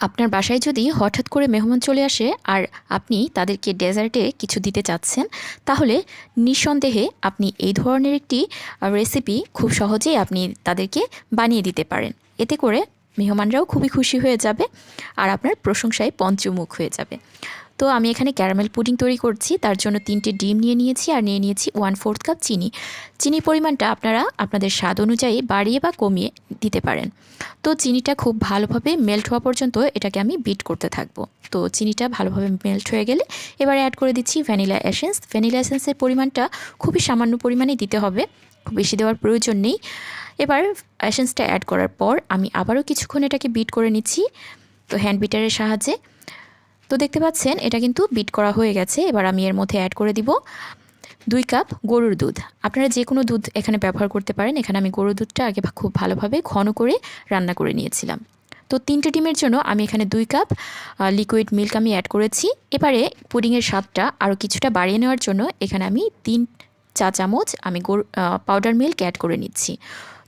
আপনার বাসায় যদি হঠাৎ করে মেহমান চলে আসে আর আপনি তাদেরকে ডেজার্টে কিছু দিতে চাচ্ছেন, তাহলে নিঃসন্দেহে আপনি এই ধরনের একটি রেসিপি খুব সহজেই আপনি তাদেরকে বানিয়ে দিতে পারেন। এতে করে মেহমানরাও খুবই খুশি হয়ে যাবে আর আপনার প্রশংসায় পঞ্চমুখ হয়ে যাবে। তো আমি এখানে ক্যারামেল পুডিং তৈরি করছি। তার জন্য তিনটে ডিম নিয়ে নিয়েছি আর নিয়ে নিয়েছি ওয়ান ফোর্থ কাপ চিনি। চিনির পরিমাণটা আপনারা আপনাদের স্বাদ অনুযায়ী বাড়িয়ে বা কমিয়ে দিতে পারেন। তো চিনিটা খুব ভালোভাবে মেল্ট হওয়া পর্যন্ত এটাকে আমি বিট করতে থাকব। তো চিনিটা ভালোভাবে মেল্ট হয়ে গেলে এবার অ্যাড করে দিচ্ছি ভ্যানিলা এসেন্স ভ্যানিলা এসেন্সের পরিমাণটা খুবই সামান্য পরিমাণে দিতে হবে। খুব বেশি দেওয়ার প্রয়োজন নেই। এবার এসেন্সটা অ্যাড করার পর আমি আবারও কিছুক্ষণ এটাকে বিট করে নিচ্ছি। তো হ্যান্ড বিটারের সাহায্যে তো দেখতে পাচ্ছেন, এটা কিন্তু বিট করা হয়ে গেছে। এবার আমি এর মধ্যে অ্যাড করে দিব দুই কাপ গরুর দুধ। আপনারা যে কোনো দুধ এখানে ব্যবহার করতে পারেন। এখানে আমি গরুর দুধটা আগে খুব ভালোভাবে ঘন করে রান্না করে নিয়েছিলাম। তো তিনটে ডিমের জন্য আমি এখানে দুই কাপ লিকুইড মিল্ক আমি অ্যাড করেছি। এবারে পুডিংয়ের স্বাদটা আরও কিছুটা বাড়িয়ে নেওয়ার জন্য এখানে আমি তিন চা চামচ আমি পাউডার মিল্ক অ্যাড করে নিচ্ছি।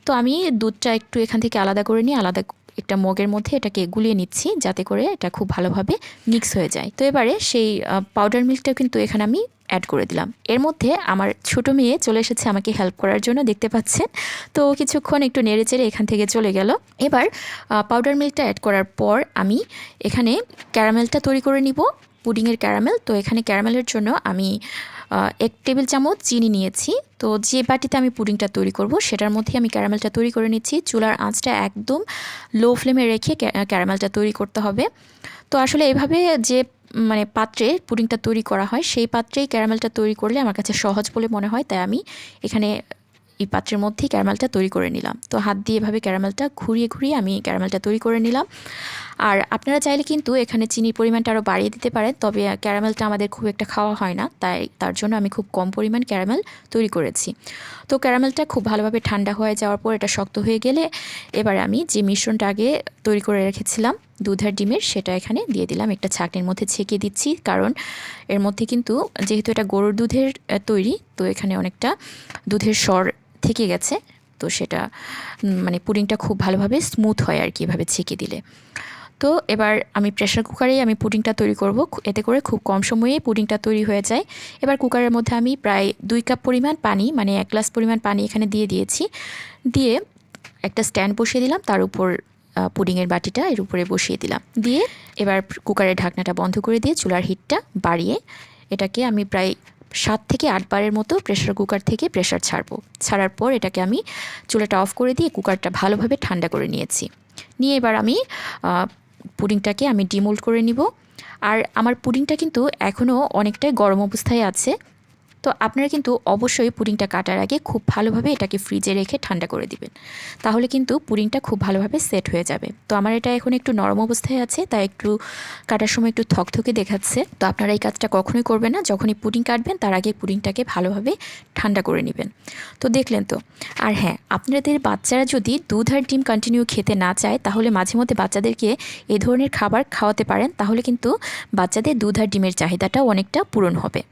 তো আমি দুধটা একটু এখান থেকে আলাদা করে নিয়ে আলাদা একটা মগের মধ্যে এটাকে গুলিয়ে নিচ্ছি যাতে করে এটা খুব ভালোভাবে মিক্স হয়ে যায়। তো এবারে সেই পাউডার মিল্কটা কিন্তু এখানে আমি অ্যাড করে দিলাম। এর মধ্যে আমার ছোট মেয়ে চলে এসেছে আমাকে হেল্প করার জন্য, দেখতে পাচ্ছেন? তো কিছুক্ষণ একটু নেড়ে চেড়ে এখান থেকে চলে গেল। এবার পাউডার মিল্কটা অ্যাড করার পর আমি এখানে ক্যারামেলটা তৈরি করে নিব। পুডিংয়ের ক্যারামেল তো এখানে ক্যারামেলের জন্য আমি এক টেবিল চামচ চিনি নিয়েছি। তো যে বাটিতে আমি পুডিংটা তৈরি করব, সেটার মধ্যে আমি ক্যারামেলটা তৈরি করে নিচ্ছি। চুলার আঁচটা একদম লো ফ্লেমে রেখে ক্যারামেলটা তৈরি করতে হবে। তো আসলে এভাবে যে মানে পাত্রে পুডিংটা তৈরি করা হয়, সেই পাত্রেই ক্যারামেলটা তৈরি করলে আমার কাছে সহজ বলে মনে হয়। তাই আমি এখানে এই পাত্রের মধ্যেই ক্যারামেলটা তৈরি করে নিলাম। তো হাত দিয়ে এভাবে ক্যারামেলটা ঘুরিয়ে ঘুরিয়ে আমি ক্যারামেলটা তৈরি করে নিলাম। আর আপনারা চাইলে কিন্তু এখানে চিনির পরিমাণটা আরও বাড়িয়ে দিতে পারেন, তবে ক্যারামেলটা আমাদের খুব একটা খাওয়া হয় না, তাই তার জন্য আমি খুব কম পরিমাণ ক্যারামেল তৈরি করেছি। তো ক্যারামেলটা খুব ভালোভাবে ঠান্ডা হয়ে যাওয়ার পর এটা শক্ত হয়ে গেলে এবার আমি যে মিশ্রণটা আগে তৈরি করে রেখেছিলাম, দুধের ডিমের, সেটা এখানে দিয়ে দিলাম। একটা ছাকনির মধ্যে ছেঁকে দিচ্ছি, কারণ এর মধ্যে কিন্তু যেহেতু এটা গরুর দুধের তৈরি, তো এখানে অনেকটা দুধের স্বর থেকে গেছে। তো সেটা মানে পুডিংটা খুব ভালোভাবে স্মুথ হয় আর কি এভাবে ছেঁকে দিলে। তো এবার আমি প্রেশার কুকারেই আমি পুডিংটা তৈরি করব। এতে করে খুব কম সময়ে পুডিংটা তৈরি হয়ে যায়। এবার কুকারের মধ্যে আমি প্রায় দুই কাপ পরিমাণ পানি মানে এক গ্লাস পরিমাণ পানি এখানে দিয়ে দিয়েছি। দিয়ে একটা স্ট্যান্ড বসিয়ে দিলাম, তার উপর পুডিংয়ের বাটিটা এর উপরে বসিয়ে দিলাম। দিয়ে এবার কুকারের ঢাকনাটা বন্ধ করে দিয়ে চুলার হিটটা বাড়িয়ে এটাকে আমি প্রায় সাত থেকে আট বারের মতো প্রেশার কুকার থেকে প্রেশার ছাড়বো। ছাড়ার পর এটাকে আমি চুলাটা অফ করে দিয়ে কুকারটা ভালোভাবে ঠান্ডা করে নিয়েছি। নিয়ে এবার আমি পুডিংটাকে আমি ডিমোল্ড করে নিব। আর আমার পুডিংটা কিন্তু এখনও অনেকটাই গরম অবস্থায় আছে। তো আপনারা কিন্তু অবশ্যই পুডিংটা কাটার আগে খুব ভালোভাবে এটাকে ফ্রিজে রেখে ঠান্ডা করে দিবেন। তাহলে কিন্তু পুডিংটা খুব ভালোভাবে সেট হয়ে যাবে। তো আমার এটা এখন একটু নরম অবস্থায় আছে, তাই একটু কাটার সময় একটু থকথকে দেখাচ্ছে। তো আপনারা এই কাজটা কখনোই করবেন না, যখনই পুডিং কাটবেন তার আগে পুডিংটাকে ভালোভাবে ঠান্ডা করে নেবেন। তো দেখলেন তো, আর হ্যাঁ আপনাদের বাচ্চারা যদি দুধ আর ডিম কন্টিনিউ খেতে না চায়, তাহলে মাঝে মধ্যে বাচ্চাদেরকে এ ধরনের খাবার খাওয়াতে পারেন, তাহলে কিন্তু বাচ্চাদের দুধ আর ডিমের চাহিদাটাও অনেকটা পূরণ হবে।